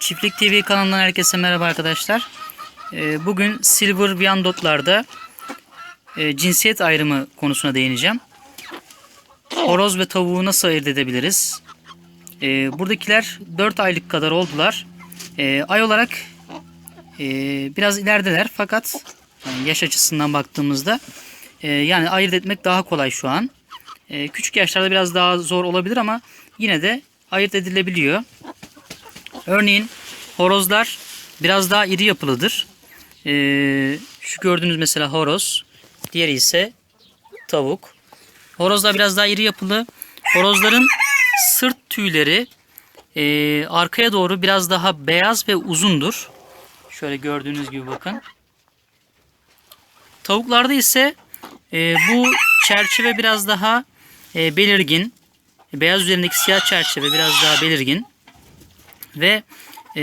Çiftlik TV kanalından herkese merhaba arkadaşlar. Ee, Bugün Silver Viandot'larda e, cinsiyet ayrımı konusuna değineceğim. Horoz ve tavuğu nasıl ayırt edebiliriz? Ee, Buradakiler 4 aylık kadar oldular. Ee, Ay olarak e, biraz ilerideler fakat yaş açısından baktığımızda e, yani ayırt etmek daha kolay şu an. Küçük yaşlarda biraz daha zor olabilir ama yine de ayırt edilebiliyor. Örneğin horozlar biraz daha iri yapılıdır. Ee, şu gördüğünüz mesela horoz. Diğeri ise tavuk. Horozlar biraz daha iri yapılı. Horozların sırt tüyleri e, arkaya doğru biraz daha beyaz ve uzundur. Şöyle gördüğünüz gibi bakın. Tavuklarda ise e, bu çerçeve biraz daha e, belirgin. Beyaz üzerindeki siyah çerçeve biraz daha belirgin ve e,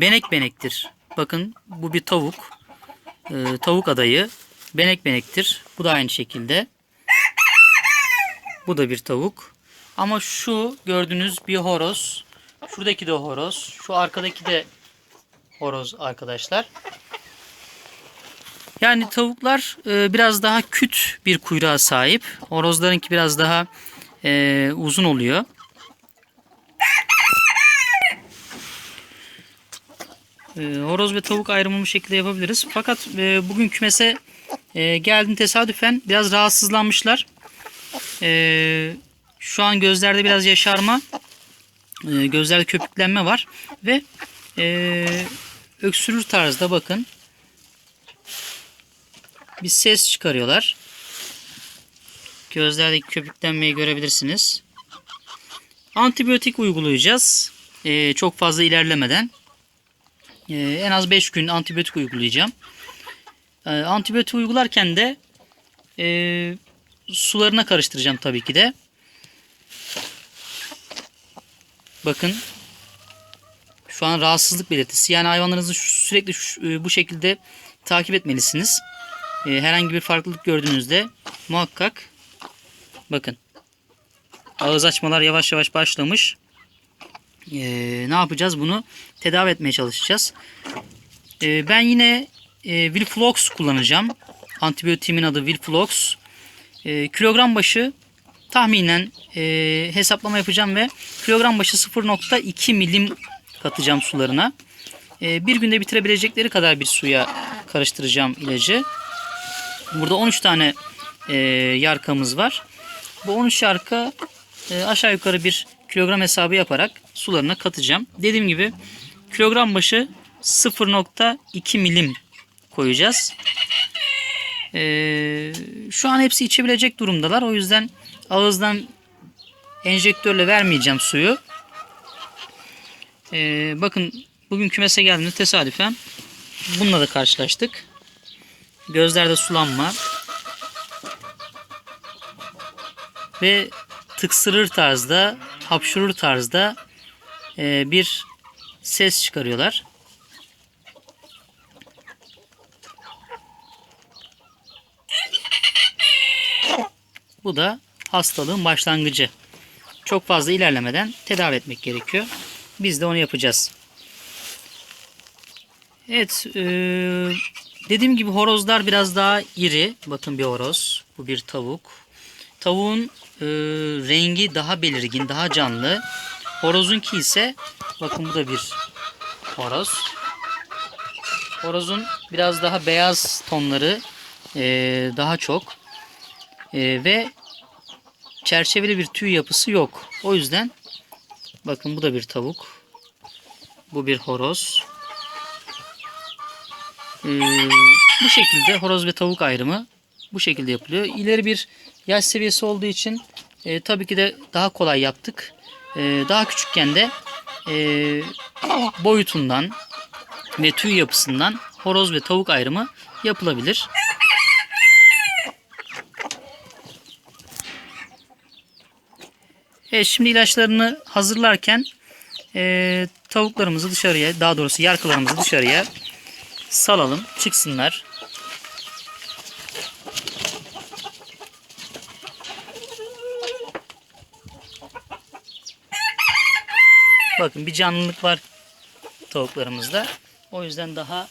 benek benektir. Bakın bu bir tavuk. E, tavuk adayı. Benek benektir. Bu da aynı şekilde. Bu da bir tavuk. Ama şu gördüğünüz bir horoz. Şuradaki de horoz. Şu arkadaki de horoz arkadaşlar. Yani tavuklar e, biraz daha küt bir kuyruğa sahip. Horozlarınki biraz daha e, uzun oluyor. E, horoz ve tavuk ayrımı bu şekilde yapabiliriz. Fakat e, bugün kümese e, geldim tesadüfen biraz rahatsızlanmışlar. E, şu an gözlerde biraz yaşarma, e, gözlerde köpüklenme var ve e, öksürür tarzda bakın bir ses çıkarıyorlar. Gözlerdeki köpüklenmeyi görebilirsiniz. Antibiyotik uygulayacağız. E, çok fazla ilerlemeden. Ee, en az 5 gün antibiyotik uygulayacağım. Ee, antibiyotik uygularken de e, sularına karıştıracağım tabii ki de. Bakın şu an rahatsızlık belirtisi. Yani hayvanlarınızı sürekli şu- e, bu şekilde takip etmelisiniz. E, herhangi bir farklılık gördüğünüzde muhakkak bakın ağız açmalar yavaş yavaş başlamış. Ee, ne yapacağız? Bunu tedavi etmeye çalışacağız. Ee, ben yine e, Wilflox kullanacağım. Antibiyotiğimin adı Wilflox. Ee, kilogram başı tahminen e, hesaplama yapacağım ve kilogram başı 0.2 milim katacağım sularına. Ee, bir günde bitirebilecekleri kadar bir suya karıştıracağım ilacı. Burada 13 tane e, yarkamız var. Bu 13 yarka e, aşağı yukarı bir kilogram hesabı yaparak sularına katacağım. Dediğim gibi kilogram başı 0.2 milim koyacağız. E, şu an hepsi içebilecek durumdalar. O yüzden ağızdan enjektörle vermeyeceğim suyu. E, bakın bugün kümese geldiğimde tesadüfen bununla da karşılaştık. Gözlerde sulanma ve tıksırır tarzda, hapşurur tarzda e, bir ses çıkarıyorlar. Bu da hastalığın başlangıcı. Çok fazla ilerlemeden tedavi etmek gerekiyor. Biz de onu yapacağız. Evet, e, dediğim gibi horozlar biraz daha iri. Bakın bir horoz, bu bir tavuk. Tavuğun e, rengi daha belirgin, daha canlı. Horozunki ise bakın bu da bir horoz. Horozun biraz daha beyaz tonları e, daha çok E, ve çerçeveli bir tüy yapısı yok. O yüzden bakın bu da bir tavuk. Bu bir horoz. E, bu şekilde horoz ve tavuk ayrımı bu şekilde yapılıyor. İleri bir yaş seviyesi olduğu için e, tabii ki de daha kolay yaptık. E, daha küçükken de e, boyutundan ve tüy yapısından horoz ve tavuk ayrımı yapılabilir. Evet şimdi ilaçlarını hazırlarken e, tavuklarımızı dışarıya daha doğrusu yarkılarımızı dışarıya salalım çıksınlar. Bakın bir canlılık var. tavuklarımızda. O yüzden daha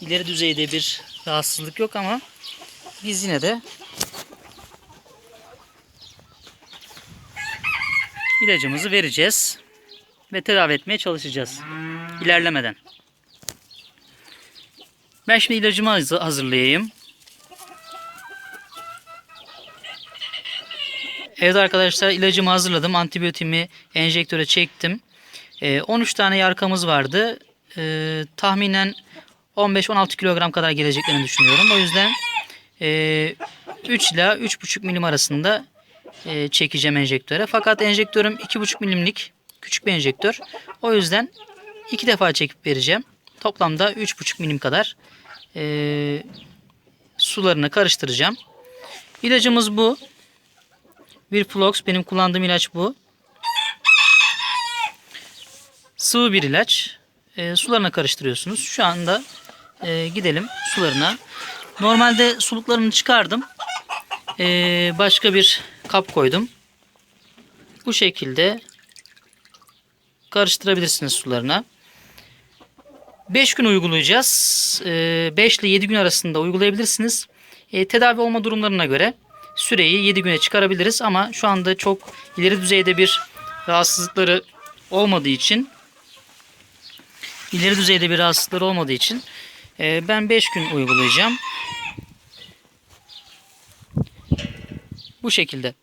ileri düzeyde bir rahatsızlık yok ama biz yine de ilacımızı vereceğiz ve tedavi etmeye çalışacağız ilerlemeden. Ben şimdi ilacımı haz- hazırlayayım. Evet arkadaşlar ilacımı hazırladım. Antibiyotiğimi enjektöre çektim. Ee, 13 tane yarkamız vardı. Ee, tahminen 15-16 kilogram kadar geleceklerini düşünüyorum. O yüzden e, 3 ila 3,5 milim arasında e, çekeceğim enjektöre. Fakat enjektörüm 2,5 milimlik küçük bir enjektör. O yüzden iki defa çekip vereceğim. Toplamda 3,5 milim kadar e, sularını karıştıracağım. İlacımız bu. Virflox benim kullandığım ilaç bu. Sıvı bir ilaç. E, sularına karıştırıyorsunuz. Şu anda e, gidelim sularına. Normalde suluklarını çıkardım. E, başka bir kap koydum. Bu şekilde karıştırabilirsiniz sularına. 5 gün uygulayacağız. 5 ile 7 gün arasında uygulayabilirsiniz. Tedavi olma durumlarına göre süreyi 7 güne çıkarabiliriz ama şu anda çok ileri düzeyde bir rahatsızlıkları olmadığı için ileri düzeyde bir rahatsızlıkları olmadığı için e, ben 5 gün uygulayacağım. Bu şekilde.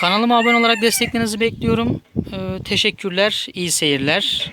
Kanalıma abone olarak desteklerinizi bekliyorum. Ee, teşekkürler, iyi seyirler.